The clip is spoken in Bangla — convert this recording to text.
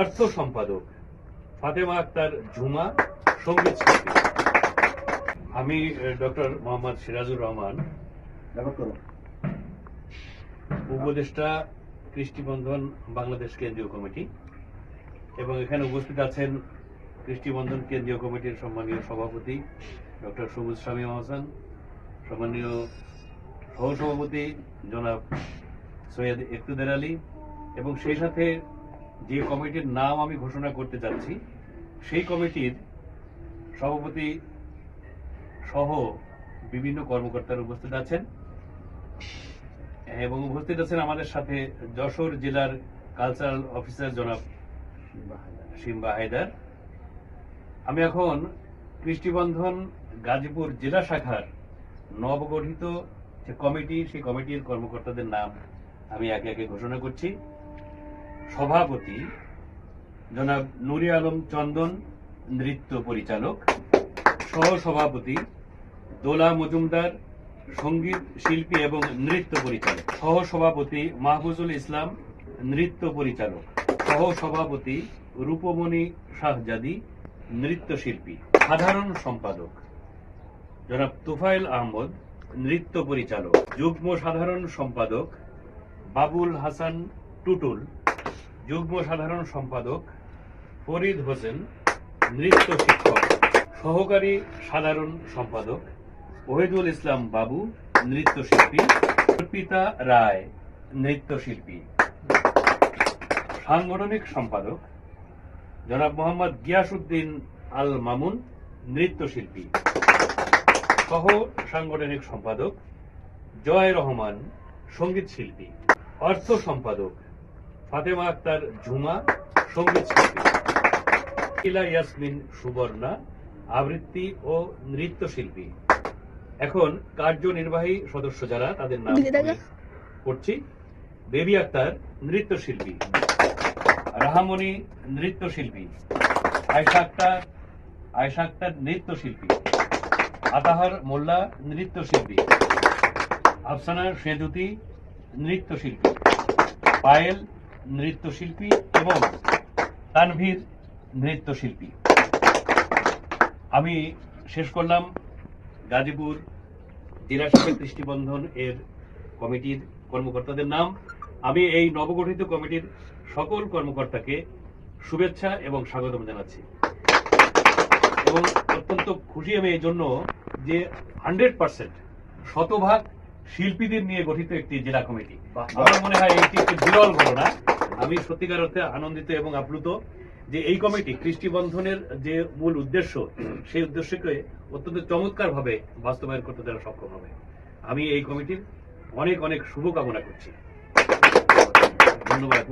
অর্থ সম্পাদক ফাতেমা আক্তার ঝুমা, সংগীত শিল্পী। আমি ডক্টর মোহাম্মদ সিরাজুর রহমান। উপদেষ্টা কৃষ্টিবন্ধন বাংলাদেশ কেন্দ্রীয় কমিটি। এবং এখানে উপস্থিত আছেন কৃষ্টিবন্ধন কেন্দ্রীয় কমিটির সম্মানীয় সভাপতি ডক্টর সবুজ স্বামী হাসান সম্মানীয় সহসভাপতি জনাব সৈয়দ ইকতুদের আলী এবং সেই সাথে যে কমিটির নাম আমি ঘোষণা করতে যাচ্ছি, সেই কমিটির সভাপতি সহ বিভিন্ন কর্মকর্তারা উপস্থিত আছেন এবং উপস্থিত আছেন আমাদের সাথে যশোর জেলার কালচারাল অফিসার জনাব সিম্বা হায়দার আমি এখন কৃষ্টিবন্ধন গাজীপুর জেলা শাখার নবগঠিত যে কমিটি, সেই কমিটির কর্মকর্তাদের নাম আমি একে একে ঘোষণা করছি। সভাপতি জনাব নুরি আলম চন্দন, নৃত্য পরিচালক সহ সভাপতি দোলা মজুমদার, সংগীত শিল্পী এবং নৃত্য পরিচালক সহ সভাপতি মাহফুজুল ইসলাম, নৃত্য পরিচালক সহ সভাপতি রূপমণি শাহজাদি নৃত্যশিল্পী সাধারণ সম্পাদক, জনাব তুফাইল আহমদ, নৃত্য পরিচালক, যুগ্ম সাধারণ সম্পাদক, বাবুল হাসান টুটুল যুগ্ম সাধারণ সম্পাদক ফরিদ হোসেন, নৃত্য শিক্ষক, সহকারী সাধারণ সম্পাদক ওহিদুল ইসলাম বাবু নৃত্যশিল্পী অর্পিতা রায় নৃত্যশিল্পী সাংগঠনিক সম্পাদক, জনাব মোহাম্মদ গিয়াসুদ্দিন আল মামুন নৃত্যশিল্পী সহ সাংগঠনিক সম্পাদক, জয় রহমান, সংগীত শিল্পী। অর্থ সম্পাদক ফাতেমা আক্তার ঝুমা সংগীত শিল্পী। ইলা ইয়াসমিন সুবর্ণা আবৃত্তি ও নৃত্যশিল্পী এখন কার্যনির্বাহী সদস্য যারা তাদের নাম দাদা। বেবি আক্তার নৃত্যশিল্পী রাহামণি নৃত্যশিল্পী আয়শা আক্তার আয়শা আক্তার নৃত্যশিল্পী আতাহার মোল্লা নৃত্যশিল্পী আফসানা সেজুতি নৃত্যশিল্পী পায়েল নৃত্যশিল্পী এবং তানভীর নৃত্যশিল্পী। আমি শেষ করলাম গাজীপুর জেলা শাখা দৃষ্টিবন্ধন এর কমিটির কর্মকর্তাদের নাম। আমি এই নবগঠিত কমিটির সকল কর্মকর্তাকে শুভেচ্ছা এবং স্বাগতম জানাচ্ছি। এবং অত্যন্ত খুশি আমি এই জন্য যে হান্ড্রেড পার্সেন্ট শতভাগ শিল্পীদের নিয়ে গঠিত একটি জেলা কমিটি। আমার মনে হয় এটি একটি বিরল ঘটনা। আমি সত্যিকার অর্থে আনন্দিত এবং আপ্লুত যে এই কমিটি, কৃষ্টি বন্ধনের যে মূল উদ্দেশ্য, সেই উদ্দেশ্যকে অত্যন্ত চমৎকার ভাবে বাস্তবায়ন করতে তারা সক্ষম হবে। আমি এই কমিটির অনেক অনেক শুভকামনা করছি। ধন্যবাদ।